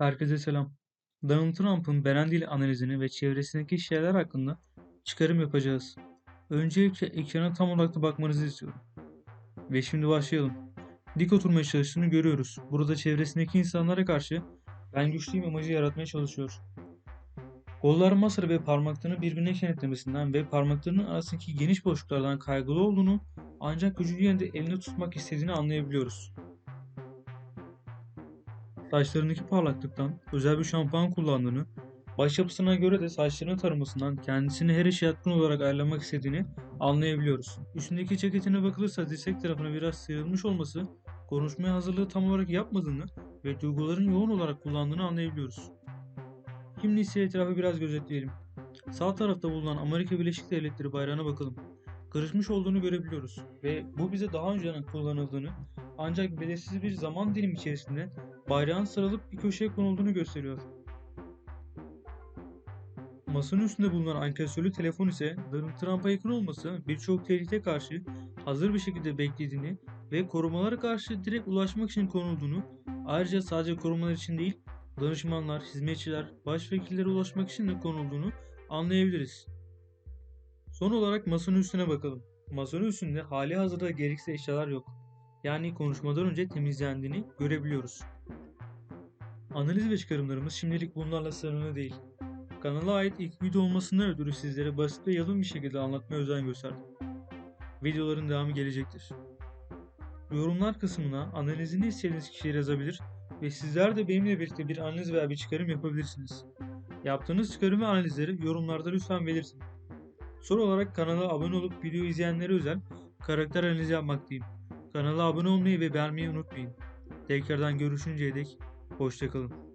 Herkese selam. Donald Trump'ın beden dili analizini ve çevresindeki şeyler hakkında çıkarım yapacağız. Öncelikle ekrana tam da bakmanızı istiyorum. Ve şimdi başlayalım. Dik oturmaya çalıştığını görüyoruz. Burada çevresindeki insanlara karşı ben güçlüyüm imajı yaratmaya çalışıyor. Kollar masada ve parmaklarını birbirine kenetlemesinden ve parmaklarının arasındaki geniş boşluklardan kaygılı olduğunu ancak gücünü yerinde elini tutmak istediğini anlayabiliyoruz. Saçlarındaki parlaklıktan özel bir şampuan kullandığını, baş yapısına göre de saçlarını taramasından kendisini her işe yatkın olarak ayarlamak istediğini anlayabiliyoruz. Üstündeki ceketine bakılırsa dirsek tarafına biraz sıyrılmış olması, konuşmaya hazırlığı tam olarak yapmadığını ve duyguların yoğun olarak kullandığını anlayabiliyoruz. Şimdi ise etrafı biraz gözetleyelim. Sağ tarafta bulunan Amerika Birleşik Devletleri bayrağına bakalım. Karışmış olduğunu görebiliyoruz ve bu bize daha önceden kullanıldığını ancak belirsiz bir zaman dilimi içerisinde bayrağın sarılıp bir köşeye konulduğunu gösteriyor. Masanın üstünde bulunan ankesörlü telefon ise Donald Trump'a yakın olması birçok tehdite karşı hazır bir şekilde beklediğini ve korumalara karşı direkt ulaşmak için konulduğunu, ayrıca sadece korumalar için değil, danışmanlar, hizmetçiler, başvekillere ulaşmak için de konulduğunu anlayabiliriz. Son olarak masanın üstüne bakalım. Masanın üstünde hali hazırda gereksiz eşyalar yok. Yani konuşmadan önce temizlendiğini görebiliyoruz. Analiz ve çıkarımlarımız şimdilik bunlarla sınırlı değil. Kanala ait ilk video olmasından ötürü sizlere basit ve yalın bir şekilde anlatmaya özen gösterdim. Videoların devamı gelecektir. Yorumlar kısmına analizini istediğiniz kişiye yazabilir ve sizler de benimle birlikte bir analiz veya bir çıkarım yapabilirsiniz. Yaptığınız çıkarım ve analizleri yorumlarda lütfen belirtin. Son olarak kanala abone olup video izleyenlere özel karakter analizi yapmaktayım. Kanala abone olmayı ve beğenmeyi unutmayın. Tekrardan görüşünceye dek hoşçakalın.